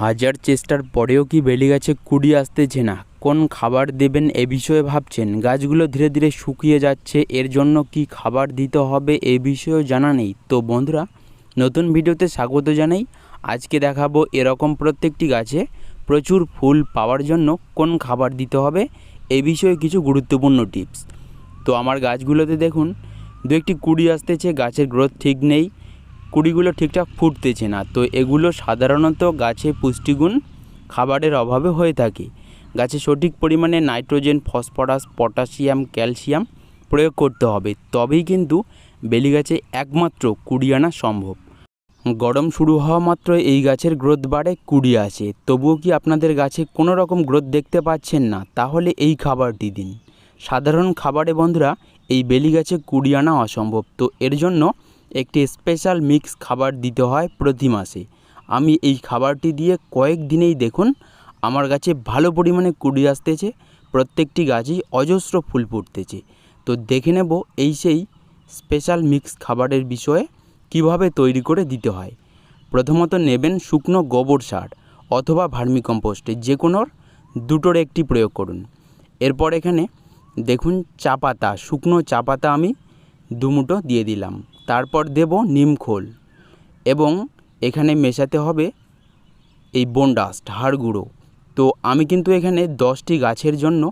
হাজার চেষ্টার পরেও কি বেলি গাছে কুড়ি আসতেছে না কোন খাবার দেবেন এ বিষয়ে ভাবছেন? গাছগুলো ধীরে ধীরে শুকিয়ে যাচ্ছে, এর জন্য কি খাবার দিতে হবে এ বিষয়েও জানা নেই। তো বন্ধুরা, নতুন ভিডিওতে স্বাগত জানাই। আজকে দেখাবো এরকম প্রত্যেকটি গাছে প্রচুর ফুল পাওয়ার জন্য কোন খাবার দিতে হবে এ বিষয়ে কিছু গুরুত্বপূর্ণ টিপস। তো আমার গাছগুলোতে দেখুন, দু একটি কুড়ি আসতেছে, গাছের গ্রোথ ঠিক নেই। কুড়িগুলো ঠিকঠাক ফুটতেছে না। তো এগুলো সাধারণত গাছে পুষ্টিগুণ খাবারের অভাবে হয়ে থাকে। গাছে সঠিক পরিমাণে নাইট্রোজেন, ফসফরাস, পটাশিয়াম, ক্যালসিয়াম প্রয়োগ করতে হবে। তবেই কিন্তু বেলি গাছে একমাত্র কুড়ি আনা সম্ভব। গরম শুরু হওয়া মাত্র এই গাছের গ্রোথ বাড়ে, কুড়ি আসে। তবুও কি আপনাদের গাছে কোনো রকম গ্রোথ দেখতে পাচ্ছেন না? তাহলে এই খাবারটি দিন। সাধারণ খাবারে বন্ধুরা, এই বেলি গাছে কুড়ি আনা অসম্ভব। তো এর জন্য একটি স্পেশাল মিক্স খাবার দিতে হয় প্রতি মাসে। আমি এই খাবারটি দিয়ে কয়েক দিনেই দেখুন, আমার গাছে ভালো পরিমাণে কুড়ি আসতেছে, প্রত্যেকটি গাছেই অজস্র ফুল ফুটতেছে। তো দেখে নেব এই সেই স্পেশাল মিক্স খাবারের বিষয়ে কীভাবে তৈরি করে দিতে হয়। প্রথমত নেবেন শুকনো গোবর সার অথবা ভার্মিকম্পোস্টে যে কোনোর দুটোর একটি প্রয়োগ করুন। এরপর এখানে দেখুন চা পাতা শুকনো চা পাতা আমি দুমুটো দিয়ে দিলাম। তারপর দেব নিম খোল এবং এখানে মেশাতে হবে এই বনডাস্ট হাড় গুঁড়ো। তো আমি কিন্তু এখানে দশটি গাছের জন্য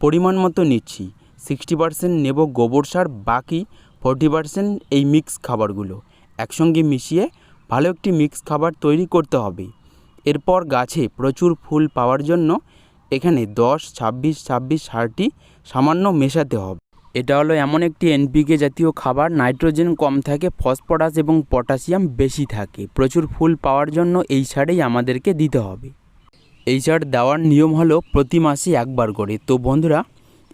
পরিমাণ মতো নিচ্ছি। সিক্সটি পার্সেন্ট নেব গোবর সার, বাকি ফোরটি পার্সেন্ট এই মিক্স খাবারগুলো। একসঙ্গে মিশিয়ে ভালো একটি মিক্স খাবার তৈরি করতে হবে। এরপর গাছে প্রচুর ফুল পাওয়ার জন্য এখানে দশ, ছাব্বিশ ছাব্বিশ সারটি সামান্য মেশাতে হবে। এটা হলো এমন একটি এনপিকে জাতীয় খাবার, নাইট্রোজেন কম থাকে, ফসফরাস এবং পটাশিয়াম বেশি থাকে। প্রচুর ফুল পাওয়ার জন্য এই সারেই আমাদেরকে দিতে হবে। এই সার দেওয়ার নিয়ম হলো প্রতি মাসে একবার করে। তো বন্ধুরা,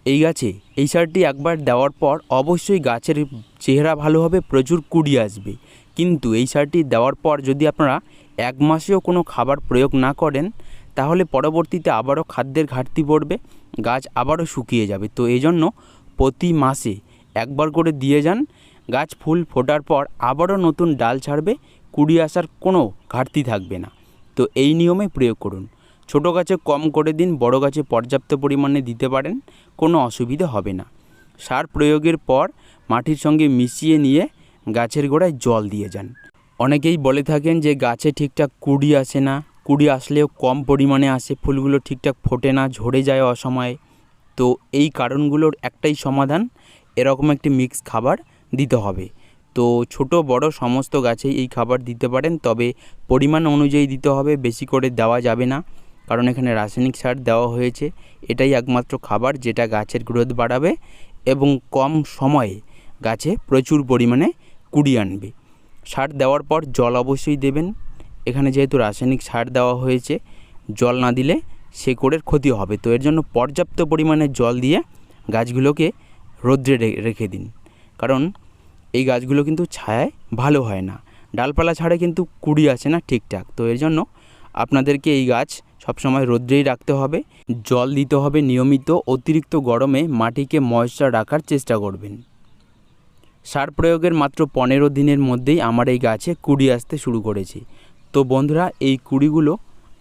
এই গাছে, এই সারটি একবার দেওয়ার পর অবশ্যই গাছের চেহারা ভালো হবে, প্রচুর কুড়ি আসবে। কিন্তু এই সারটি দেওয়ার পর যদি আপনারা এক মাসেও কোনো খাবার প্রয়োগ না করেন, তাহলে পরবর্তীতে আবারও খাদ্যের ঘাটতি পড়বে, গাছ আবারও শুকিয়ে যাবে। তো এই জন্য প্রতি মাসে একবার করে দিয়ে যান। গাছ ফুল ফোটার পর আবারও নতুন ডাল ছাড়বে কুড়ি আসার কোনো ঘাটতি থাকবে না। তো এই নিয়মে প্রয়োগ করুন। ছোটো গাছে কম করে দিন, বড় গাছে পর্যাপ্ত পরিমাণে দিতে পারেন, কোনো অসুবিধা হবে না। সার প্রয়োগের পর মাটির সঙ্গে মিশিয়ে নিয়ে গাছের গোড়ায় জল দিয়ে যান। অনেকেই বলে থাকেন যে গাছে ঠিকঠাক কুড়ি আসে না। কুড়ি আসলেও কম পরিমাণে আসে, ফুলগুলো ঠিকঠাক ফোটে না, ঝরে যায় অসময়ে। তো এই কারণগুলোর একটাই সমাধান, এরকম একটি মিক্স খাবার দিতে হবে। তো ছোট, বড় সমস্ত গাছেই এই খাবার দিতে পারেন, তবে পরিমাণ অনুযায়ী দিতে হবে, বেশি করে দেওয়া যাবে না, কারণ এখানে রাসায়নিক সার দেওয়া হয়েছে। এটাই একমাত্র খাবার যেটা গাছের গ্রোথ বাড়াবে এবং কম সময়ে গাছে প্রচুর পরিমাণে কুড়ি আনবে। সার দেওয়ার পর জল অবশ্যই দেবেন। এখানে যেহেতু রাসায়নিক সার দেওয়া হয়েছে, জল না দিলে শেকড়ের ক্ষতি হবে। তো এর জন্য পর্যাপ্ত পরিমাণে জল দিয়ে গাছগুলোকে রৌদ্রে রেখে দিন। কারণ এই গাছগুলো কিন্তু ছায়ায় ভালো হয় না। ডালপালা ছাড়ে কিন্তু কুড়ি আসে না ঠিকঠাক। তো এর জন্য আপনাদেরকে এই গাছ সবসময় রৌদ্রেই রাখতে হবে। জল দিতে হবে নিয়মিত। অতিরিক্ত গরমে মাটিকে ময়েশ্চার রাখার চেষ্টা করবেন। সার প্রয়োগের মাত্র পনেরো দিনের মধ্যেই আমার এই গাছে কুড়ি আসতে শুরু করেছে। তো বন্ধুরা, এই কুড়িগুলো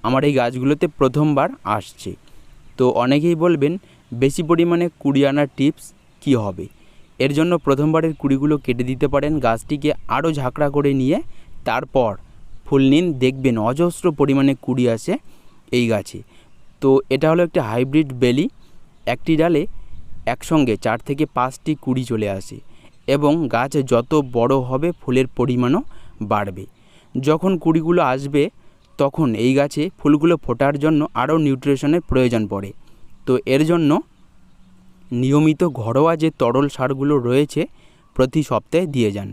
আমার এই গাছগুলোতে প্রথমবার আসছে। তো অনেকেই বলবেন, বেশি পরিমাণে কুড়ি আনার টিপস কী হবে? এর জন্য প্রথমবারের কুড়িগুলো কেটে দিতে পারেন, গাছটিকে আরও ঝাঁকড়া করে নিয়ে তারপর ফুল নিন। দেখবেন অজস্র পরিমাণে কুড়ি আসে এই গাছে। তো এটা হলো একটা হাইব্রিড বেলি, একটি ডালে একসঙ্গে চার থেকে পাঁচটি কুড়ি চলে আসে এবং গাছ যত বড় হবে ফুলের পরিমাণও বাড়বে। যখন কুড়িগুলো আসবে তখন এই গাছে ফুলগুলো ফোটার জন্য আরও নিউট্রিশনের প্রয়োজন পড়ে। তো এর জন্য নিয়মিত ঘরোয়া যে তরল সারগুলো রয়েছে, প্রতি সপ্তাহে দিয়ে যান।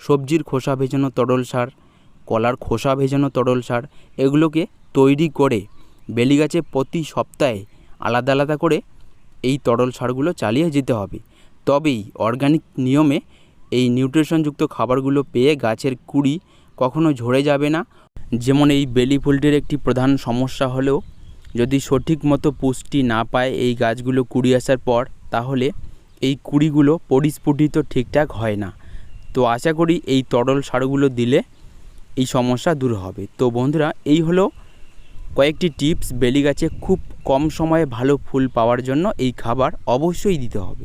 সবজির খোসা ভেজানো তরল সার, কলার খোসা ভেজানো তরল সার, এগুলোকে তৈরি করে বেলি গাছে প্রতি সপ্তাহে আলাদা আলাদা করে এই তরল সারগুলো চালিয়ে যেতে হবে। তবেই অর্গানিক নিয়মে এই নিউট্রিশনযুক্ত খাবারগুলো পেয়ে গাছের কুড়ি কখনো ঝরে যাবে না যেমন এই বেলি ফুলটির একটি প্রধান সমস্যা হলেও, যদি সঠিক মতো পুষ্টি না পায় এই গাছগুলো কুড়ি আসার পর, তাহলে এই কুড়িগুলো পরিস্ফুটিত ঠিকঠাক হয় না। তো আশা করি এই তরল সারগুলো দিলে এই সমস্যা দূর হবে। তো বন্ধুরা, এই হলো কয়েকটি টিপস বেলি গাছে খুব কম সময়ে ভালো ফুল পাওয়ার জন্য এই খাবার অবশ্যই দিতে হবে।